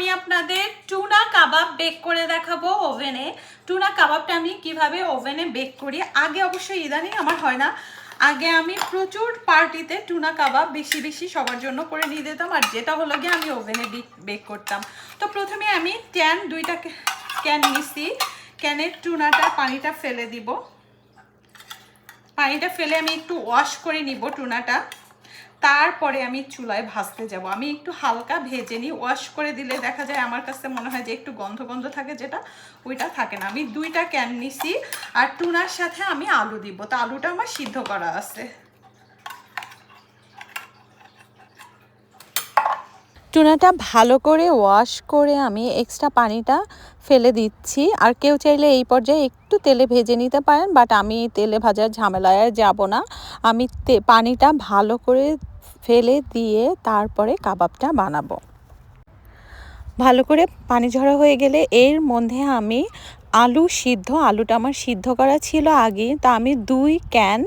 আমি আপনাদের টুনা কাবাব বেক করে দেখাবো ওভেনে টুনা কাবাবটা আমি কীভাবে ওভেনে বেক করি, আগে অবশ্যই ইদানিং আমার হয় না। আগে আমি প্রচুর পার্টিতে টুনা কাবাব বেশি বেশি সবার জন্য করে নিয়ে দিতাম আর যেটা হলো গিয়ে আমি ওভেনে বেক করতাম। তো প্রথমে আমি ক্যান দুইটা ক্যান নিছি। ক্যানের টুনাটা পানিটা ফেলে দিব। পানিটা ফেলে আমি একটু ওয়াশ করে নিব টুনাটা তারপরে আমি চুলায় ভাজতে যাব। আমি একটু হালকা ভেজে নিই ওয়াশ করে দিলে দেখা যায় আমার কাছে মনে হয় যে একটু গন্ধ গন্ধ থাকে যেটা, ওইটা থাকে না। আমি দুইটা ক্যান নিছি আর টুনার সাথে আমি আলু দিব। তো আলুটা আমার সিদ্ধ করা আছে। টুনাটা ভালো করে ওয়াশ করে আমি এক্সট্রা পানিটা ফেলে দিচ্ছি। আর কেউ চাইলে এই পর্যায়ে একটু তেলে ভেজে নিতে পারেন বাট আমি তেলে ভাজার ঝামেলায় যাব না। আমি পানিটা ভালো করে ফেলে দিয়ে তারপরে কাবাবটা বানাবো। ভালো করে পানি ঝরা হয়ে গেলে এর মধ্যে আমি আলু সিদ্ধ, আলুটা আমার সিদ্ধ করা ছিল আগে। তা আমি দুই ক্যান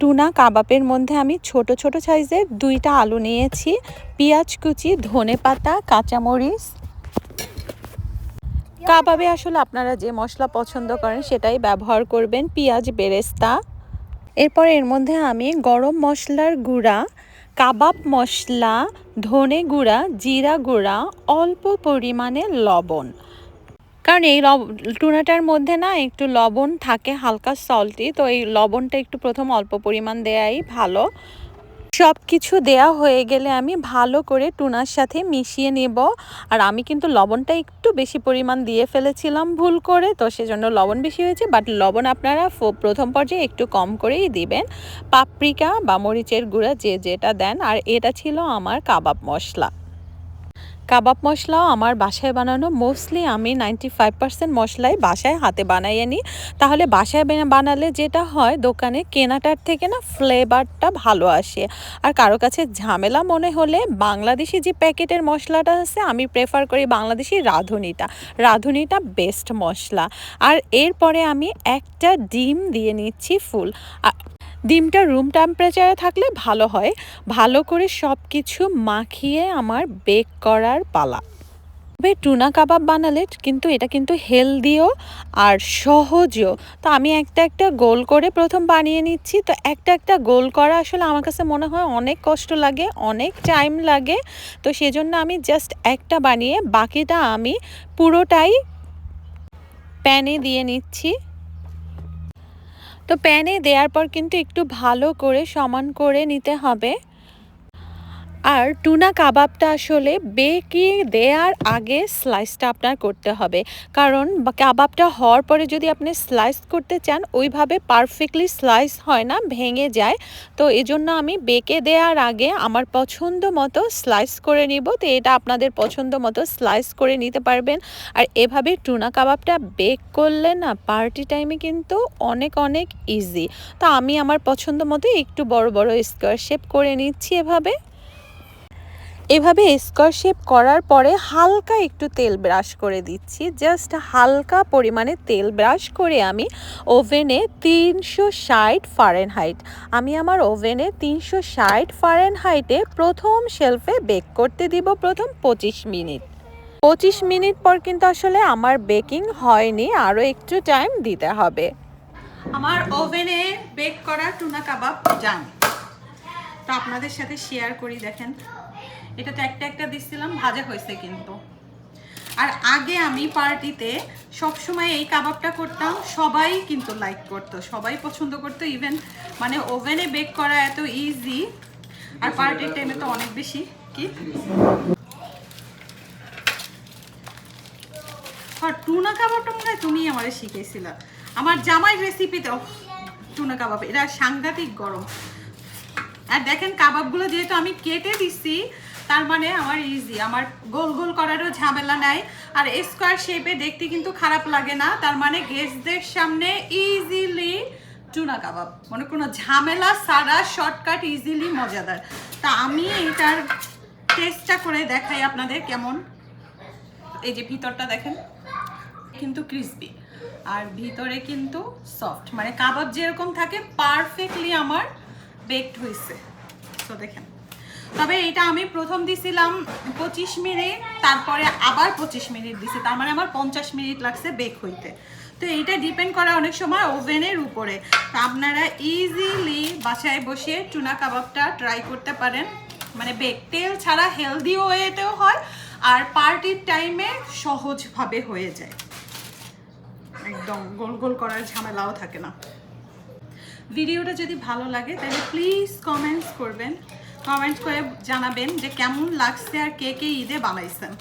টুনা কাবাবের মধ্যে আমি ছোট ছোট সাইজের দুইটা আলু নিয়েছি। পেঁয়াজ কুচি, ধনে পাতা, কাঁচামরিচ। কাবাবে আসলে আপনারা যে মশলা পছন্দ করেন সেটাই ব্যবহার করবেন। পেঁয়াজ, বেরেস্তা। এরপর এর মধ্যে আমি গরম মশলার গুঁড়া কাবাব মশলা, ধনে গুঁড়া, জিরা গুঁড়া, অল্প পরিমাণে লবণ। কারণ এই টুনাটার মধ্যে না একটু লবণ থাকে, হালকা সল্টি তো এই লবণটা একটু প্রথম অল্প পরিমাণ দেয়াই ভালো। সব কিছু দেয়া হয়ে গেলে আমি ভালো করে টুনার সাথে মিশিয়ে নেব। আর আমি কিন্তু লবণটা একটু বেশি পরিমাণ দিয়ে ফেলেছিলাম ভুল করে, তো সেজন্য লবণ বেশি হয়েছে। বাট লবণ আপনারা প্রথম পর্যায়ে একটু কম করেই দিবেন। পাপরিকা বা মরিচের গুঁড়া যে যেটা দেন, আর এটা ছিল আমার কাবাব মশলা। কাবাব মশলাও আমার বাসায় বানানো। মোস্টলি আমি নাইনটি ফাইভ পার্সেন্ট মশলাই বাসায় হাতে বানাইয়ে নিই। তাহলে বাসায় বানালে যেটা হয়, দোকানে কেনাটার থেকে না ফ্লেভারটা ভালো আসে। আর কারও কাছে ঝামেলা মনে হলে বাংলাদেশি যে প্যাকেটের মশলাটা আছে, আমি প্রেফার করি বাংলাদেশি রাঁধুনিটা। রাঁধুনিটা বেস্ট মশলা। আর এরপরে আমি একটা ডিম দিয়ে নিচ্ছি ফুল ডিমটা রুম টেম্পারেচারে থাকলে ভালো হয়। ভালো করে সব কিছু মাখিয়ে আমার বেক করার পালা। তবে টুনা কাবাব বানালে কিন্তু এটা কিন্তু হেলদিও আর সহজও। তো আমি একটা একটা গোল করে প্রথম বানিয়ে নিচ্ছি। তো একটা একটা গোল করা আসলে আমার কাছে মনে হয় অনেক কষ্ট লাগে, অনেক টাইম লাগে। তো সেজন্য আমি জাস্ট একটা বানিয়ে বাকিটা আমি পুরোটাই প্যানে দিয়ে নিচ্ছি। তো প্যানে দেওয়ার পর কিন্তু একটু ভালো করে সমান করে নিতে হবে। আর টুনা কাবাবটা আসলে বেকে দেওয়ার আগে স্লাইসটা আপনার করতে হবে। কারণ কাবাবটা হওয়ার পরে যদি আপনি স্লাইস করতে চান, ওইভাবে পারফেক্টলি স্লাইস হয় না, ভেঙে যায়। তো এজন্য আমি বেকে দেওয়ার আগে আমার পছন্দ মতো স্লাইস করে নিব। তো এটা আপনাদের পছন্দ মতো স্লাইস করে নিতে পারবেন। আর এভাবে টুনা কাবাবটা বেক করলে না পার্টি টাইমে কিন্তু অনেক অনেক ইজি তো আমি আমার পছন্দ মতো একটু বড় বড় স্কোয়ার শেপ করে নিচ্ছি এভাবে। এভাবে স্কোয়ার শেপ করার পরে হালকা একটু তেল ব্রাশ করে দিচ্ছি। জাস্ট হালকা পরিমাণে তেল ব্রাশ করে আমি ওভেনে তিনশো ষাট ফারেন হাইট আমি আমার ওভেনে তিনশো ষাট ফারেন হাইটে প্রথম শেলফে বেক করতে দিব প্রথম পঁচিশ মিনিট। পঁচিশ মিনিট পর কিন্তু আসলে আমার বেকিং হয়নি, আরও একটু টাইম দিতে হবে। আমার ওভেনে বেক করা টুনা কাবাব যান তো আপনাদের সাথে শেয়ার করি, দেখেন। এটা তো একটা একটা দিচ্ছিলাম ভাজা হয়েছে কিন্তু। আর আগে আমি পার্টিতে সবসময় এই কাবাবটা করতাম, সবাই কিন্তু লাইক করতো, সবাই পছন্দ করতো ইভেন মানে ওভেনে বেক করা এত ইজি আর পার্টির টাইমে তো অনেক বেশি, কি? টুনা কাবাবটা মনে হয় তুমি আমার শিখেছিল আমার জামাই রেসিপিতে টুনা কাবাব, এটা সাংঘাতিক গরম। আর দেখেন কাবাবগুলো যেহেতু আমি কেটে দিচ্ছি তার মানে আমার ইজি আমার গোল গোল করারও ঝামেলা নাই। আর স্কোয়ার শেপে দেখতে কিন্তু খারাপ লাগে না, তার মানে গেস্টদের সামনে ইজিলি টুনা কাবাব মানে কোনো ঝামেলা সারা শর্টকাট ইজিলি মজাদার। তা আমি এটার টেস্টটা করে দেখাই আপনাদের কেমন। এই যে ভিতরটা দেখেন, কিন্তু ক্রিসপি আর ভিতরে কিন্তু সফট মানে কাবাব যেরকম থাকে পারফেক্টলি আমার বেকড হয়েছে। তো দেখেন। তবে এটা আমি প্রথম দিছিলাম পঁচিশ মিনিট, তারপরে আবার পঁচিশ মিনিট দিছি। তার মানে আমার পঞ্চাশ মিনিট লাগছে বেক হইতে। তো এইটা ডিপেন্ড করে অনেক সময় ওভেনের উপরে। তো আপনারা ইজিলি বাসায় বসে টুনা কাবাবটা ট্রাই করতে পারেন। মানে বেক তেল ছাড়া হেলদি ওয়েতেও হয়, আর পার্টির টাইমে সহজভাবে হয়ে যায়। একদম গোল গোল করার ঝামেলাও থাকে না। ভিডিওটা যদি ভালো লাগে, তাহলে প্লিজ কমেন্টস করবেন। কমেন্ট করে জানাবেন যে কেমন লাগছে আর কে কে ঈদে বানাইছেন।